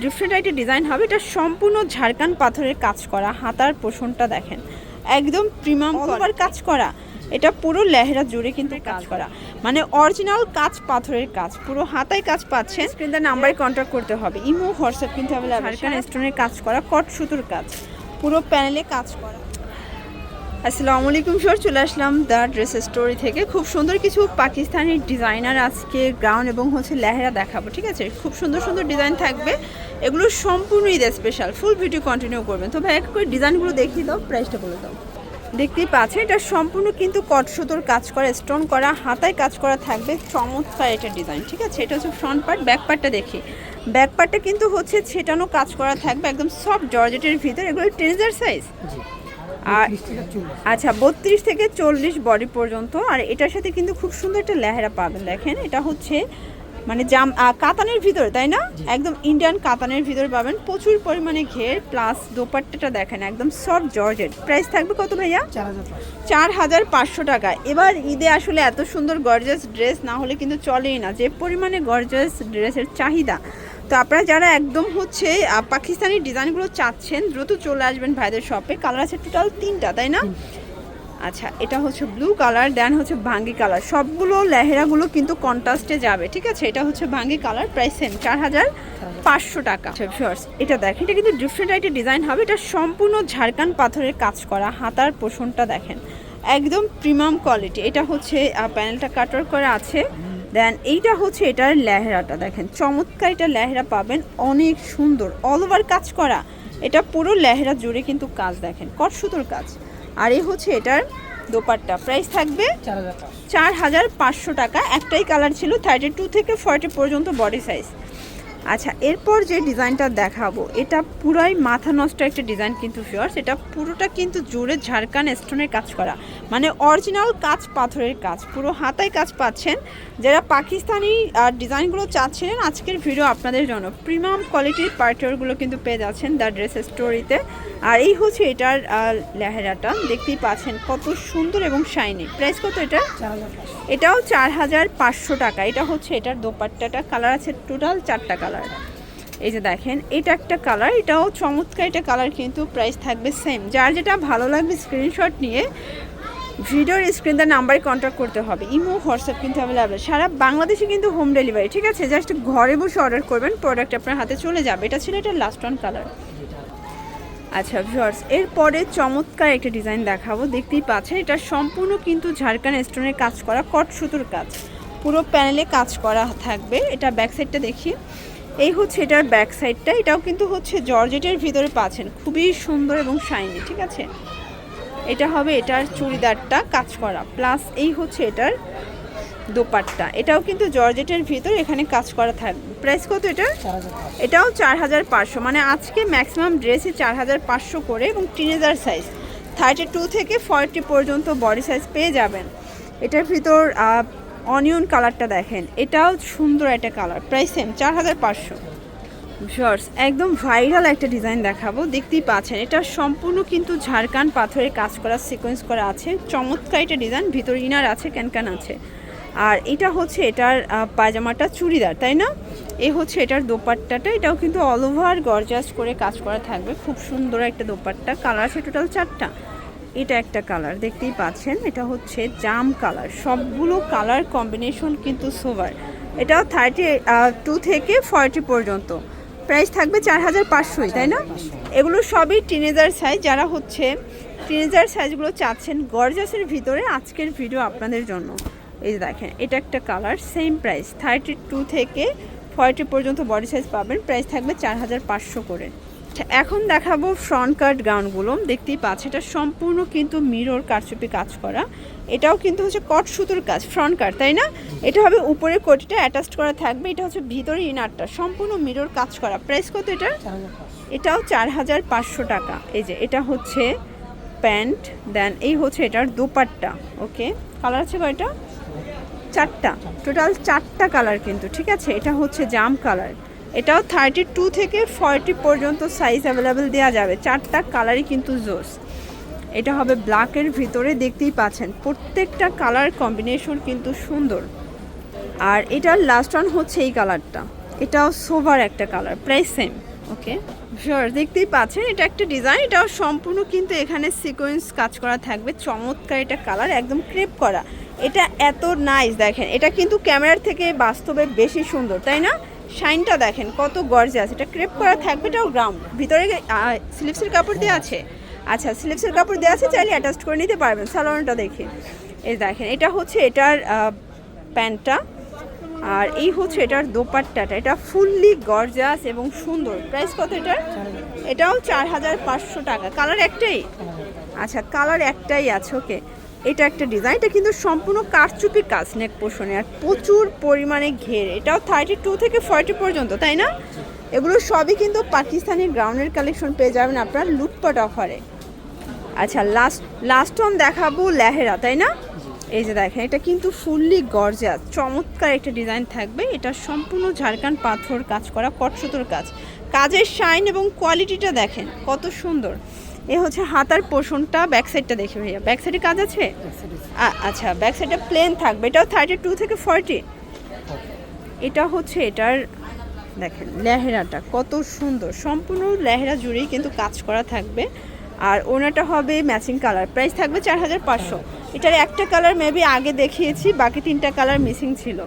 Different একটা design হবে। এটা সম্পূর্ণ ঝাড়খান পাথরের কাজ করা। হাতার পোষণটা দেখেন। একদম প্রিমিয়াম কভার কাজ করা। এটা পুরো লেহরা জুড়ে কিন্তু কাজ করা। মানে অরিজিনাল কাজ পাথরের কাজ। পুরো হাতায় কাজ পাচ্ছেন। কিন্তু নাম্বারে কন্ট্যাক্ট করতে হবে। ইমো হোয়াটসঅ্যাপ কিন্তু অ্যাভেলেবল ঝাড়খান স্টোনের কাজ করা। কট সুতোর কাজ। পুরো প্যানেলে কাজ করা। আসসালামু আলাইকুম স্যার চলে আসলাম দ্য ড্রেস স্টোরি থেকে। খুব সুন্দর কিছু পাকিস্তানি ডিজাইনার আজকে গ্রাউন্ড এবং হচ্ছে লেহেরা দেখাবো, ঠিক আছে? খুব সুন্দর সুন্দর ডিজাইন থাকবে। এগুলো সম্পূর্ণ Eid special full video continue করবেন। তো ভাই, এক করে ডিজাইনগুলো দেখিয়ে দাও প্রাইসটা বলে দাও। দেখতেই পাচ্ছেন, এটা সম্পূর্ণ কিন্তু কট সুতোর কাজ করা স্টোন করা, হাতায় কাজ করা থাকবে। চমৎকার এটা ডিজাইন ঠিক আছে? এটা হচ্ছে ফ্রন্ট পার্ট ব্যাক পার্টটা দেখি। ব্যাক পার্টটা কিন্তু হচ্ছে ছেটানো কাজ করা থাকবে, একদম সফট জর্জেটের ভিতর। এগুলো টেনিজার সাইজ আর আচ্ছা বত্রিশ থেকে চল্লিশ বডি পর্যন্ত আর এটার সাথে কিন্তু খুব সুন্দর একটা লেহেরা পাবেন দেখেন। এটা হচ্ছে মানে জাম কাতানের ভিতরে তাই না? একদম ইন্ডিয়ান কাতানের ভিতরে পাবেন। প্রচুর পরিমাণে ঘের প্লাস দোপাট্টাটা দেখেন একদম সফট জর্জেট প্রাইস থাকবে কত ভাইয়া? চার হাজার পাঁচশো। টাকা। এবার ঈদে আসলে এত সুন্দর গর্জাস ড্রেস না হলে কিন্তু চলেই না। যে পরিমাণে গর্জাস ড্রেসের চাহিদা তো আপনারা যারা একদম হচ্ছে পাকিস্তানি ডিজাইনগুলো চাচ্ছেন দ্রুত চলে আসবেন ভাইদের শপে। কালার আছে টোটাল তিনটা তাই না? আচ্ছা এটা হচ্ছে ব্লু কালার দেন হচ্ছে ভাঙ্গি কালার সবগুলো লেহেরাগুলো কিন্তু কন্ট্রাস্টে যাবে ঠিক আছে? এটা হচ্ছে ভাঙ্গি কালার প্রাইস সেম চার হাজার পাঁচশো টাকা। আচ্ছা ভিউয়ার্স এটা দেখেন এটা কিন্তু ডিফারেন্ট একটা ডিজাইন হবে। এটা সম্পূর্ণ ঝাড়খান পাথরের কাজ করা হাতার পোষণটা দেখেন। একদম প্রিমিয়াম কোয়ালিটি এটা হচ্ছে প্যানেলটা কাটার করা আছে। দেন এইটা হচ্ছে এটার লেহেরাটা, দেখেন। চমৎকার এটা লেহেরা পাবেন, অনেক সুন্দর অল ওভার কাজ করা। এটা পুরো লেহেরা জুড়ে কিন্তু কাজ, দেখেন, কট সুতোর কাজ। আর এই হচ্ছে এটার দোপাট্টা। প্রাইস থাকবে চার হাজার পাঁচশো টাকা। একটাই কালার ছিল থার্টি টু থেকে ফর্টি পর্যন্ত বডি সাইজ আচ্ছা এরপর যে ডিজাইনটা দেখাবো, এটা পুরাই মাথা নষ্ট একটা ডিজাইন কিন্তু ফিওর্স এটা পুরোটা কিন্তু জুড়ে ঝাড়খান স্টোনের কাজ করা। মানে অরিজিনাল কাজ পাথরের কাজ, পুরো হাতায় কাজ পাচ্ছেন। যারা পাকিস্তানি ডিজাইনগুলো চাচ্ছিলেন আজকের ভিডিও আপনাদের জন্য। প্রিমিয়াম কোয়ালিটির পার্টিওয়ারগুলো কিন্তু পেয়ে যাচ্ছেন দ্য ড্রেস স্টোরিতে আর এই হচ্ছে এটার লেহেরাটা। দেখতেই পাচ্ছেন কত সুন্দর এবং শাইনি প্রাইস কত এটা? এটাও চার হাজার পাঁচশো টাকা। এটা হচ্ছে এটার দোপাট্টাটা। কালার আছে টোটাল চারটা কালার এই যে দেখেন, এটা একটা কালার এটাও চমৎকার। এটা কালার কিন্তু প্রাইস থাকবে সেম যার যেটা ভালো লাগবে স্ক্রিনশট নিয়ে ভিডিওর স্ক্রিন স্ক্রিনটার নাম্বারে কন্ট্যাক্ট করতে হবে। ইমো, হোয়াটসঅ্যাপ কিন্তু অ্যাভেলেবেল সারা বাংলাদেশে কিন্তু হোম ডেলিভারি ঠিক আছে? জাস্ট ঘরে বসে অর্ডার করবেন প্রোডাক্ট আপনার হাতে চলে যাবে। এটা ছিল এটা লাস্ট ওয়ান কালার আচ্ছা ভিউয়ার্স এরপরে চমৎকার একটা ডিজাইন দেখাবো। দেখতেই পাচ্ছেন, এটা সম্পূর্ণ কিন্তু ঝাড়খান স্টোনের কাজ করা, কট সুতোর কাজ। পুরো প্যানেলে কাজ করা থাকবে। এটা ব্যাক সাইডটা দেখি। এই হচ্ছে এটার ব্যাক সাইডটা এটাও কিন্তু হচ্ছে জর্জেটের ভিতরে পাচ্ছেন। খুবই সুন্দর এবং শাইনি ঠিক আছে? এটা হবে এটার চুড়িদারটা কাজ করা। প্লাস এই হচ্ছে এটার দোপাট্টা। এটাও কিন্তু জর্জেটের ভিতর এখানে কাজ করা থাকবে প্রাইস কত পাঁচশো। এটাও চার হাজার পাঁচশো। মানে আজকে ম্যাক্সিমাম ড্রেসই চার হাজার পাঁচশো করে এবং টিনেজার সাইজ থার্টি টু থেকে ফর্টি পর্যন্ত বডি সাইজ পেয়ে যাবেন। এটার ভিতর অনিয়ন কালারটা দেখেন। এটাও সুন্দর একটা কালার প্রাইস সেম চার হাজার পাঁচশো। শর্টস একদম ভাইরাল একটা ডিজাইন দেখাবো। দেখতেই পাচ্ছেন, এটা সম্পূর্ণ কিন্তু ঝাড়খান পাথরের কাজ করা সিকোয়েন্স করা আছে। চমৎকার একটা ডিজাইন ভিতর ইনার আছে ক্যানক্যান আছে। আর এটা হচ্ছে এটার পায়জামাটা চুড়িদার, তাই না? এ হচ্ছে এটার দোপাট্টাটা, এটাও কিন্তু অল ওভার গরজাস করে কাজ করা থাকবে। খুব সুন্দর একটা দোপাট্টা। কালার আছে টোটাল চারটা। এটা একটা কালার দেখতেই পাচ্ছেন। এটা হচ্ছে জাম কালার সবগুলো কালার কম্বিনেশন কিন্তু সোভার এটাও থার্টি টু থেকে ফর্টি পর্যন্ত। প্রাইস থাকবে চার হাজার পাঁচশোই, তাই না? এগুলো সবই টিনেজার সাইজ যারা হচ্ছে টিনেজার সাইজগুলো চাচ্ছেন গরজাসের ভিতরে আজকের ভিডিও আপনাদের জন্য। এই যে দেখেন, এটা একটা colour same price thirty two থেকে ফর্টি পর্যন্ত বডি সাইজ পাবেন প্রাইস থাকবে চার হাজার পাঁচশো করে। এখন দেখাবো ফ্রন্ট কাট গাউনগুলো দেখতেই পাচ্ছি, এটা সম্পূর্ণ কিন্তু মিরর কারচুপি কাজ করা। এটাও কিন্তু হচ্ছে কট সুতোর কাজ ফ্রন্ট কাট তাই না? এটা হবে উপরে কোটিটা অ্যাটাচড করা থাকবে, এটা হচ্ছে ভিতরে ইনারটা সম্পূর্ণ মিরর কাজ করা। প্রাইস কত এটা? এটাও চার হাজার পাঁচশো টাকা। এই যে, এটা হচ্ছে প্যান্ট দেন এই হচ্ছে এটার দোপাট্টা ওকে কালার আছে কয়টা? চারটা। টোটাল চারটা কালার কিন্তু, ঠিক আছে? এটা হচ্ছে জাম কালার এটাও থার্টি টু থেকে ফর্টি পর্যন্ত সাইজ অ্যাভেলেবেল দেওয়া যাবে। চারটা কালারই কিন্তু জোস এটা হবে ব্ল্যাকের ভিতরে, দেখতেই পাচ্ছেন। প্রত্যেকটা কালার কম্বিনেশন কিন্তু সুন্দর। আর এটার লাস্ট ওয়ান হচ্ছে এই কালারটা এটাও সোভার একটা colour price same okay sure দেখতেই পাচ্ছেন, এটা একটা ডিজাইন এটাও সম্পূর্ণ কিন্তু এখানে সিকোয়েন্স কাজ করা থাকবে। চমৎকার এটা কালার একদম ক্রেপ করা। এটা এত নাইস দেখেন। এটা কিন্তু ক্যামেরার থেকে বাস্তবে বেশি সুন্দর, তাই না? শাইনটা দেখেন, কত গর্জিয়াস এটা ক্রেপ করা থাকবে, এটাও গ্রাউন্ড ভিতরে স্লিপসের কাপড় দেওয়া আছে। আচ্ছা স্লিপসের কাপড় দেওয়া আছে, চাইলে অ্যাটাচ করে নিতে পারবেন, সালোয়ারটা দেখে। এই দেখেন, এটা হচ্ছে এটার প্যান্টটা। আর এই হচ্ছে এটার দোপাট্টাটা। এটা ফুললি গর্জাস এবং সুন্দর। প্রাইস কত এটার? এটাও চার হাজার পাঁচশো টাকা। কালার একটাই? আচ্ছা কালার একটাই আছে ওকে এটা একটা ডিজাইন এটা কিন্তু সম্পূর্ণ কারচুপি কাজ নেক পোষণে। আর প্রচুর পরিমাণে ঘের। এটাও থার্টি টু থেকে ফর্টি পর্যন্ত, তাই না? এগুলো সবই কিন্তু পাকিস্তানি গ্রাউন্ডের কালেকশন পেয়ে যাবেন আপনার লুটপাট অফারে আচ্ছা লাস্ট লাস্ট ওয়ান দেখাবো লেহেরা, তাই না? এই যে দেখেন, এটা কিন্তু ফুললি গর্জাস চমৎকার একটা ডিজাইন থাকবে। এটা সম্পূর্ণ ঝাড়খান পাথর কাজ করা কটসুতোর কাজ। কাজের শাইন এবং কোয়ালিটিটা দেখেন, কত সুন্দর। এ হচ্ছে হাতার পোষণটা ব্যাক সাইডটা দেখি ভাইয়া। ব্যাক সাইডে কাজ আছে? আচ্ছা ব্যাক সাইডে প্লেন থাকবে। এটাও থার্টি টু থেকে ফর্টি এটা হচ্ছে এটার দেখেন লেহেরাটা কত সুন্দর। সম্পূর্ণ লেহেরা জুড়েই কিন্তু কাজ করা থাকবে। আর ওনাটা হবে ম্যাচিং কালার প্রাইস থাকবে চার হাজার পাঁচশো। এটার একটা কালার মেবি আগে দেখিয়েছি বাকি তিনটা কালার মিসিং ছিল।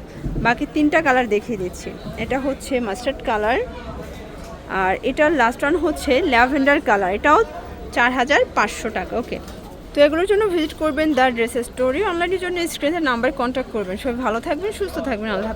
বাকি তিনটা কালার দেখিয়ে দিচ্ছি। এটা হচ্ছে মাস্টার্ড কালার আর এটার লাস্ট ওয়ান হচ্ছে ল্যাভেন্ডার কালার এটাও চার হাজার পাঁচশো টাকা ওকে তো এগুলোর জন্য ভিজিট করবেন দ্য ড্রেসের স্টোরি অনলাইনের জন্য স্ক্রিনের নাম্বার কন্ট্যাক্ট করবেন। সবাই ভালো থাকবেন, সুস্থ থাকবেন। আল্লাহ।